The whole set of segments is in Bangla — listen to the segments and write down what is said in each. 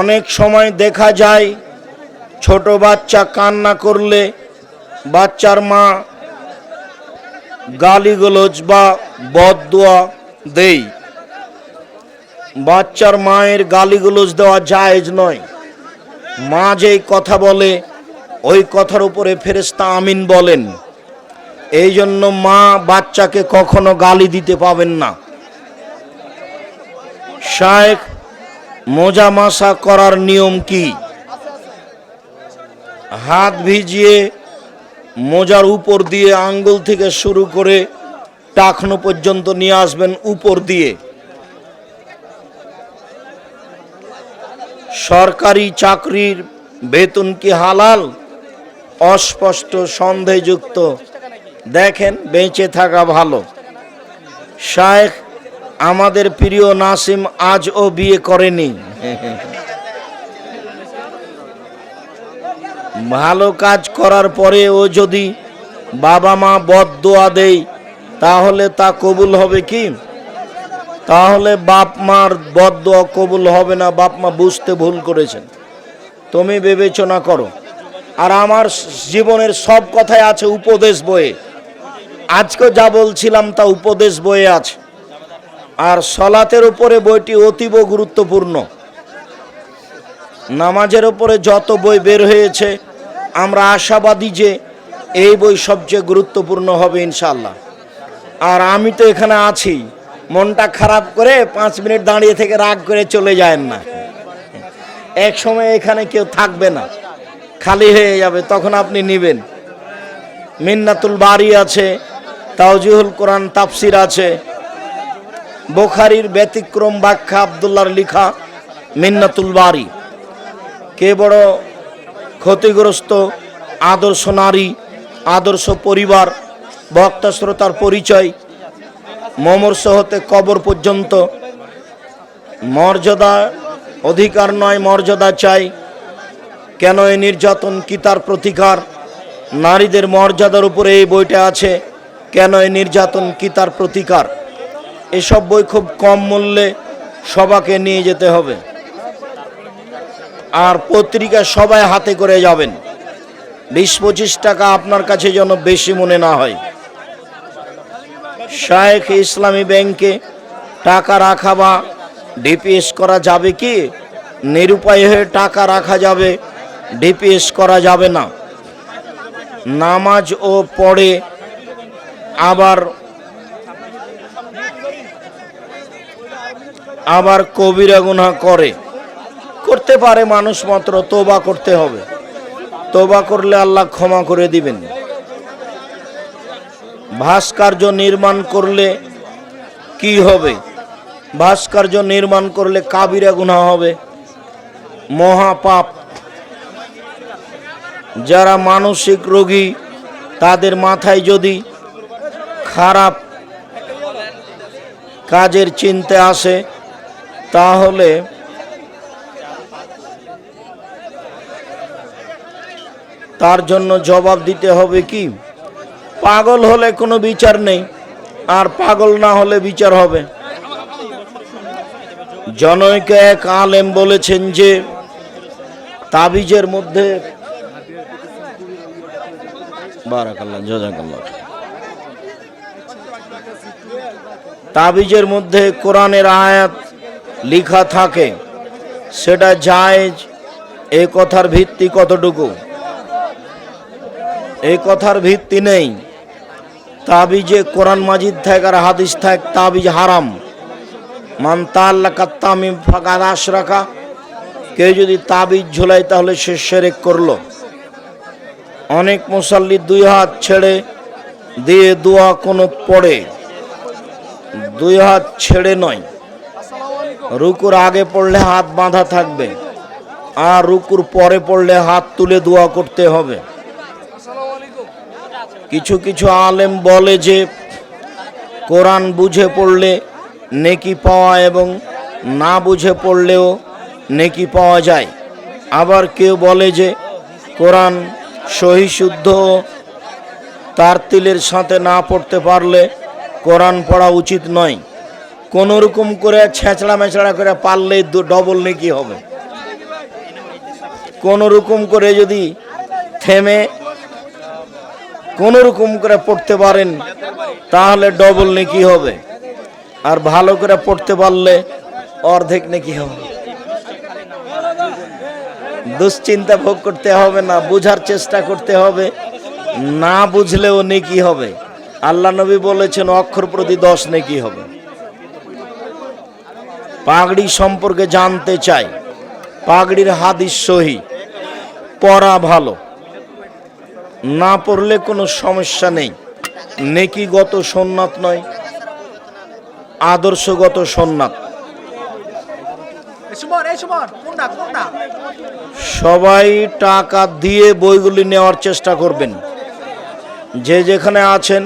অনেক সময় দেখা যায় ছোট বাচ্চা কান্না করলে বাচ্চার মা গালিগোলজ বা বদদোয়া দেই বাচ্চার মায়ের গালিগুলোজ দেওয়া জায়েজ নয়। মা যেই কথা বলে, ওই কথার উপরে ফেরেস্তা আমিন বলেন। এই জন্য মা বাচ্চাকে কখনো গালি দিতে পাবেন না। শায়েখ মোজা মাসা করার নিয়ম কি? হাত ভিজিয়ে মোজার উপর দিয়ে আঙ্গুল থেকে শুরু করে টাকনো পর্যন্ত নিয়ে আসবেন উপর দিয়ে। সরকারি চাকরির বেতন কি হালাল? অস্পষ্ট, সন্দেহযুক্ত। দেখেন, বেঁচে থাকা ভালো। শায়েখ আমাদের প্রিয় নাসিম আজও বিয়ে করেনি। ভালো কাজ করার পরে ও যদি বাবা মা বদদোয়া দেয়, তাহলে তা কবুল হবে কি? তাহলে বাপ মার বদদোয়া কবুল হবে না, বাপ মা বুঝতে ভুল করেছেন। তুমি বিবেচনা করো। আর আমার জীবনের সব কথাই আছে উপদেশ বইয়ে। আজকে যা বলছিলাম তা উপদেশ বইয়ে আছে। আর সলাতের উপরে বইটি অতীব গুরুত্বপূর্ণ। নামাজের উপরে যত বই বের হয়েছে, আমরা আশাবাদী যে এই বই সবচেয়ে গুরুত্বপূর্ণ হবে ইনশাল্লাহ আর আমি তো এখানে আছি, মনটা খারাপ করে পাঁচ মিনিট দাঁড়িয়ে থেকে রাগ করে চলে যায় না। এক সময় এখানে কেউ থাকবে না, খালি হয়ে যাবে, তখন আপনি নেবেন। মিন্নাতুল বাড়ি আছে, তাওজিহুল কোরআন তাফসির আছে বোখারির ব্যতিক্রম ব্যাখ্যা আবদুল্লার লিখা মিন্নাতুল বাড়ি কে বড় ক্ষতিগ্রস্ত আদর্শ নারী, আদর্শ পরিবার, বক্তা শ্রোতার পরিচয় মমর্ষ হতে কবর পর্যন্ত, মর্যাদা অধিকার নয়, মর্যাদা চাই, কেন এই নির্যাতন কি তার প্রতিকার? নারীদের মর্যাদার উপরে এই বইটা আছে, কেন এই নির্যাতন কি তার প্রতিকার? এসব বই খুব কম মূল্যে সবাকে নিয়ে যেতে হবে। আর পত্রিকা সবাই হাতে করে যাবেন। বিশ পঁচিশ টাকা আপনার কাছে যেন বেশি মনে না হয়। শায়েখ ইসলামী ব্যাংকে টাকা রাখা বা ডিপিএস করা যাবে কি? নিরুপায় হয়ে টাকা রাখা যাবে, ডিপিএস করা যাবে না। নামাজ ও পড়ে আবার আবার কবিরা গুনাহ করে। করতে পারে মানুষ মাত্র তোবা করতে হবে। তোবা করলে আল্লাহ ক্ষমা করে দিবেন। ভাস্কর্য নির্মাণ করলে কি হবে? ভাস্কর্য নির্মাণ করলে কাবিরা গুনাহ হবে। মহাপাপ। যারা মানসিক রোগী, তাদের মাথায় যদি খারাপ কাজের চিনতে আসে তাহলে তার জন্য জবাব দিতে হবে কি? পাগল হলে কোনো বিচার নেই, আর পাগল না হলে বিচার হবে। জনৈক এক আলেম বলেছেন যে, তাবিজের মধ্যে তাবিজের মধ্যে কোরআনের আয়াত লেখা থাকে, সেটা জায়েজ। এই কথার ভিত্তি কতটুকু? এই কথার ভিত্তি নেই। তাবিজে কোরআন মাজিদ থাক আর হাদিস থাক, তাবিজ হারাম। মান তাল্লা কাত্তামি ফাঁকা আশ রাখা কেউ যদি তাবিজ ঝোলায়, তাহলে সে সেরেক করল। অনেক মুসাল্লি দুই হাত ছেড়ে দিয়ে দোয়া কোনো পড়ে, দুই হাত ছেড়ে নয়। রুকুর আগে পড়লে হাত বাঁধা থাকবে, আর রুকুর পরে পড়লে হাত তুলে দোয়া করতে হবে। কিছু কিছু আলেম বলে যে, কোরআন বুঝে পড়লে নেকি পাওয়া এবং না বুঝে পড়লেও নেকি পাওয়া যায়। আবার কেউ বলে যে, কোরআন সহি শুদ্ধ, তার তিলের সাথে না পড়তে পারলে কোরআন পড়া উচিত নয়। কোন রকম করে ছেঁচড়া মেচড়া করে পারলে ডবল নাকি হবে? কোন রকম করে যদি থেমে কোন রকম করে পড়তে পারেন, তাহলে ডবল নাকি হবে? আর ভালো করে পড়তে পারলে অর্ধেক নাকি হবে? দুশ্চিন্তা ভোগ করতে হবে না, বুঝার চেষ্টা করতে হবে, না বুঝলেও নেকি হবে? আল্লাহ নবী বলেছেন, অক্ষর প্রতি দশ নেকি হবে? পাগড়ি সম্পর্কে জানতে চাই। পাগড়ির হাদিস সহি। পড়া ভালো। না পড়লে কোনো সমস্যা নেই। নেকিগত সোননাথ নয় আদর্শগত সোননাথ। সবাই টাকা দিয়ে বইগুলি নেওয়ার চেষ্টা করবেন। যে যেখানে আছেন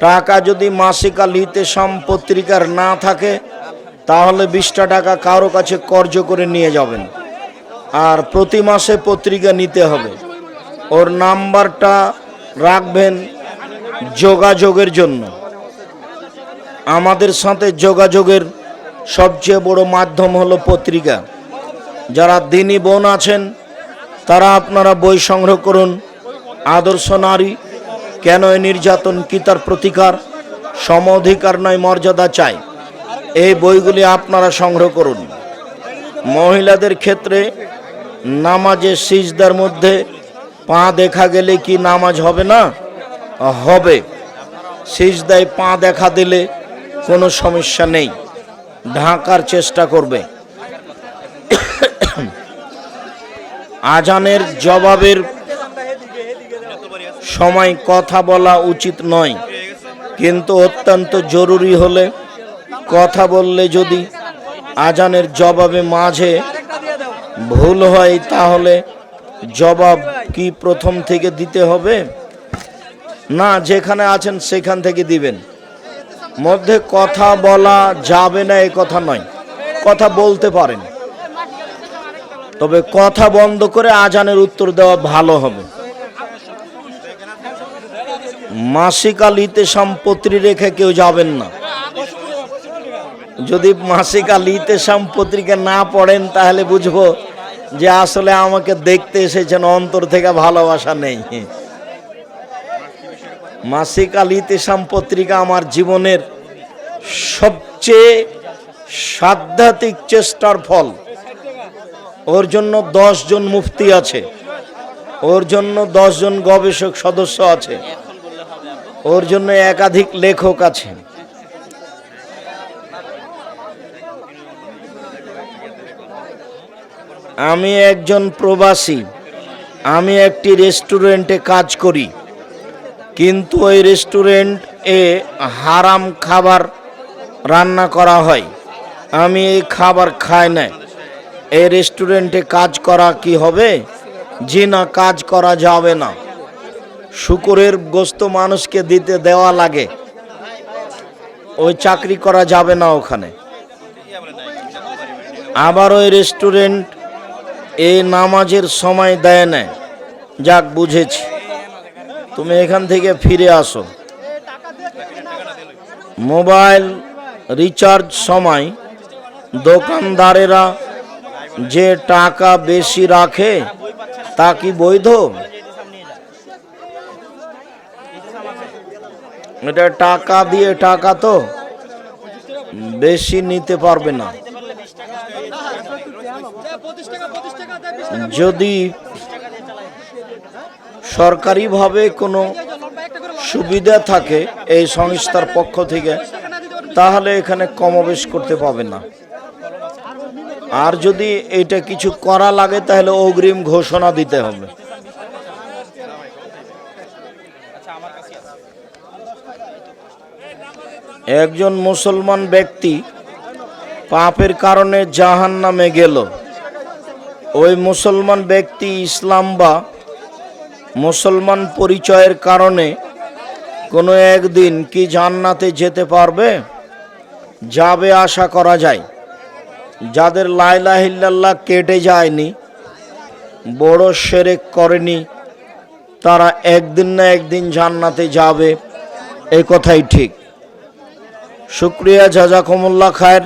টাকা যদি মাসিকা লিতে সাম পত্রিকার না থাকে তাহলে বিশটা টাকা কারও কাছে কর্য করে নিয়ে যাবেন। আর প্রতি মাসে পত্রিকা নিতে হবে। ওর নাম্বারটা রাখবেন যোগাযোগের জন্য। আমাদের সাথে যোগাযোগের সবচেয়ে বড় মাধ্যম হলো পত্রিকা। যারা দিনী বোন আছেন, তারা আপনারা বই সংগ্রহ করুন। আদর্শ নারী কেন নির্যাতন কি তার প্রতিকার? সম অধিকার নয়, মর্যাদা চাই। এই বইগুলি আপনারা সংগ্রহ করুন। মহিলাদের ক্ষেত্রে নামাজের সিজদার মধ্যে পা দেখা গেলে কি নামাজ হবে না? হবে। সিজদায় পা দেখা দিলে কোনো সমস্যা নেই। ঢাকার চেষ্টা করবে। আজানের জবাবের সময় কথা বলা উচিত নয়। কিন্তু অত্যন্ত জরুরি হলে কথা বললে যদি আজানের জবাবে মাঝে ভুল হয় তাহলে জবাব কি প্রথম থেকে দিতে হবে? না, যেখানে আছেন সেখান থেকে দিবেন। মধ্যে কথা বলা যাবে না, এ কথা নয়। কথা বলতে পারেন। তবে কথা বন্ধ করে আজানের উত্তর দেওয়া ভালো হবে। মাসিক আলিতে সম্পত্তি রেখে কেউ যাবেন না। যদি মাসিক আলিতে পত্রিকা না পড়েন, তাহলে বুঝব যে আসলে আমাকে দেখতে এসেছেন, অন্তর থেকে ভালোবাসা নেই। মাসিক আলিতে পত্রিকা আমার জীবনের সবচেয়ে সাধ্যাত্মিক চেষ্টার ফল, ওর জন্য জন মুফতি আছে, ওর জন্য জন গবেষক সদস্য আছে, ওর জন্য একাধিক লেখক আছে। আমি একজন প্রবাসী। আমি একটি রেস্টুরেন্টে কাজ করি। কিন্তু ওই রেস্টুরেন্ট এ হারাম খাবার রান্না করা হয়। আমি এই খাবার খাই না। এই রেস্টুরেন্টে কাজ করা কি হবে? জি না, কাজ করা যাবে না। শুকুরের গোস্ত মানুষকে দিতে দেওয়া লাগে। ওই চাকরি করা যাবে না ওখানে। আবার ওই রেস্টুরেন্ট এই নামাজের সময় দেয় না যাক, বুঝেছি। তুমি এখান থেকে ফিরে আসো। মোবাইল রিচার্জ সময় দোকানদারেরা যে টাকা বেশি রাখে, তা কি বৈধ? এটা টাকা দিয়ে টাকা তো বেশি নিতে পারবে না। যদি সরকারিভাবে কোনো সুবিধা থাকে এই সংস্থার পক্ষ থেকে, তাহলে এখানে কমবেশ করতে পাবে না। আর যদি এটা কিছু করা লাগে, তাহলে অগ্রিম ঘোষণা দিতে হবে। একজন মুসলমান ব্যক্তি পাপের কারণে জাহান নামে গেল। ওই মুসলমান ব্যক্তি ইসলাম বা মুসলমান পরিচয়ের কারণে কোনো একদিন কি জান্নাতে যেতে পারবে? যাবে আশা করা যায়। যাদের লাইলাহিল্লাহ কেটে যায়নি, বড় সেরেক করেনি, তারা একদিন না একদিন জান্নাতে যাবে এই কথাই ঠিক। শুক্রিয়া, জাজাকুমুল্লাহ খায়ের।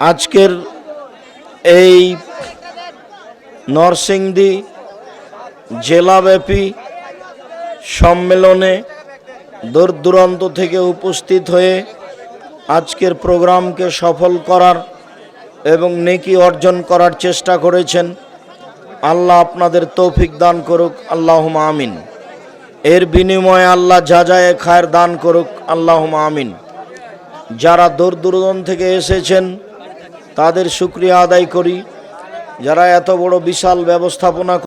আজকের এই নরসিংদী জেলাব্যাপী সম্মেলনে দূর দূরান্ত থেকে উপস্থিত হয়ে আজকের প্রোগ্রামকে সফল করার এবং নেকি অর্জন করার চেষ্টা করেছেন। আল্লাহ আপনাদের তৌফিক দান করুক। আল্লাহ আমিন। এর বিনিময়ে আল্লাহ যা যায় খায়ের দান করুক। আল্লাহ আমিন। যারা দূর দূরান্ত থেকে এসেছেন, তাদের শুক্রিয়া আদায় করি। যারা এত বড় বিশাল ব্যবস্থাপনা